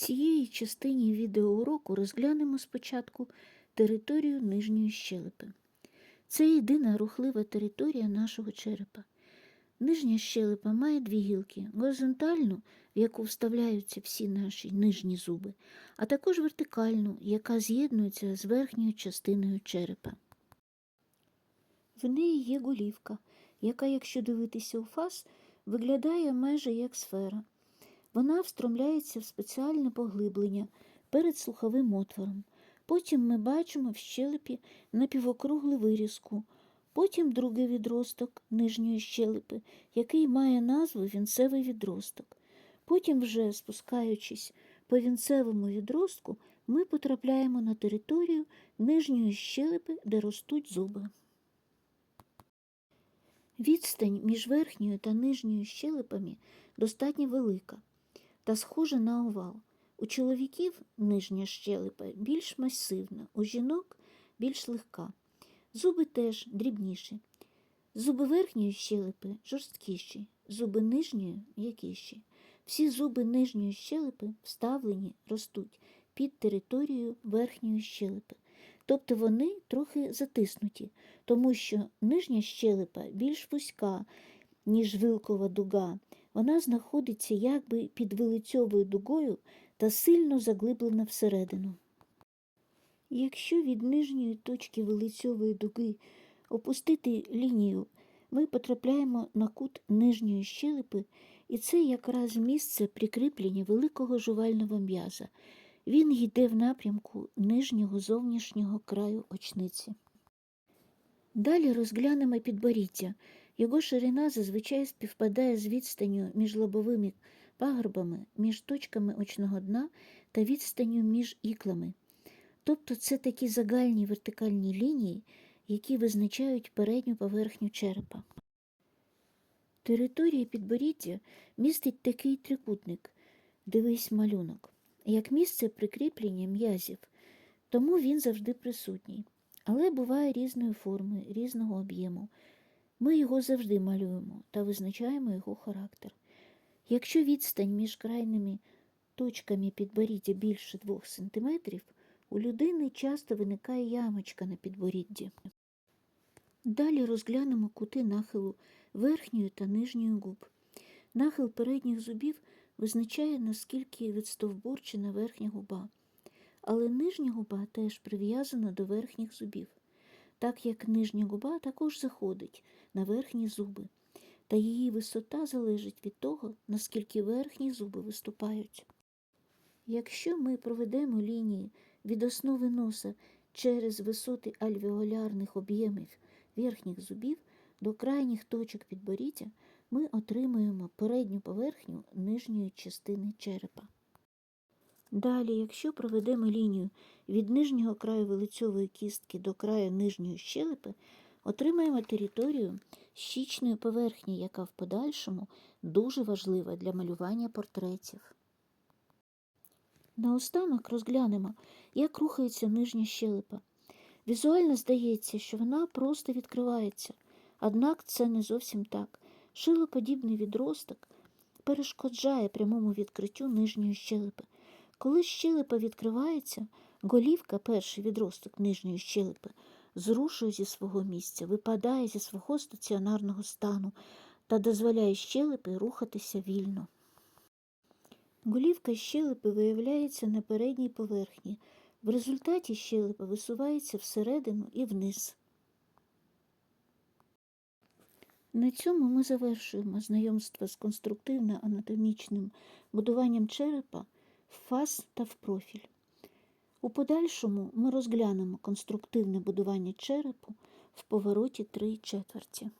цієї частині відеоуроку розглянемо спочатку територію нижньої щелепи. Це єдина рухлива територія нашого черепа. Нижня щелепа має дві гілки горизонтальну, в яку вставляються всі наші нижні зуби, а також вертикальну, яка з'єднується з верхньою частиною черепа. В неї є голівка, яка, якщо дивитися у фас, виглядає майже як сфера. Вона встромляється в спеціальне поглиблення перед слуховим отвором. Потім ми бачимо в щелепі напівокруглу вирізку, потім другий відросток нижньої щелепи, який має назву вінцевий відросток. Потім, вже спускаючись по вінцевому відростку, ми потрапляємо на територію нижньої щелепи, де ростуть зуби. Відстань між верхньою та нижньою щелепами достатньо велика та схожа на овал. У чоловіків нижня щелепа більш масивна, у жінок більш легка. Зуби теж дрібніші. Зуби верхньої щелепи жорсткіші, зуби нижньої м'якіші. Всі зуби нижньої щелепи вставлені, ростуть під територією верхньої щелепи. Тобто вони трохи затиснуті, тому що нижня щелепа більш вузька, ніж вилкова дуга. Вона знаходиться якби під вилицьовою дугою та сильно заглиблена всередину. Якщо від нижньої точки вилицьової дуги опустити лінію, ми потрапляємо на кут нижньої щелепи, і це якраз місце прикріплення великого жувального м'яза. Він йде в напрямку нижнього зовнішнього краю очниці. Далі розглянемо підборіддя. Його ширина зазвичай співпадає з відстанню між лобовими пагорбами, між точками очного дна та відстанню між іклами. Тобто це такі загальні вертикальні лінії, які визначають передню поверхню черепа. Територія підборіддя містить такий трикутник, дивись малюнок, як місце прикріплення м'язів, тому він завжди присутній, але буває різної форми, різного об'єму. Ми його завжди малюємо та визначаємо його характер. Якщо відстань між крайними точками підборіддя більше 2 см, у людини часто виникає ямочка на підборідді. Далі розглянемо кути нахилу верхньої та нижньої губ. Нахил передніх зубів визначає, наскільки відстовбурчена верхня губа, але нижня губа теж прив'язана до верхніх зубів, так як нижня губа також заходить на верхні зуби, та її висота залежить від того, наскільки верхні зуби виступають. Якщо ми проведемо лінії від основи носа через висоти альвеолярних об'ємів верхніх зубів до крайніх точок підборіддя, ми отримуємо передню поверхню нижньої частини черепа. Далі, якщо проведемо лінію від нижнього краю вилицьової кістки до краю нижньої щелепи, отримаємо територію щічної поверхні, яка в подальшому дуже важлива для малювання портретів. Наостанок розглянемо, як рухається нижня щелепа. Візуально здається, що вона просто відкривається, однак це не зовсім так. Шилоподібний відросток перешкоджає прямому відкриттю нижньої щелепи. Коли щелепа відкривається, голівка, перший відросток нижньої щелепи, зрушує зі свого місця, випадає зі свого стаціонарного стану та дозволяє щелепі рухатися вільно. Голівка щелепи виявляється на передній поверхні. В результаті щелепа висувається всередину і вниз. На цьому ми завершуємо знайомство з конструктивно-анатомічним будуванням черепа в фас та в профіль. У подальшому ми розглянемо конструктивне будування черепу в повороті 3 четверті.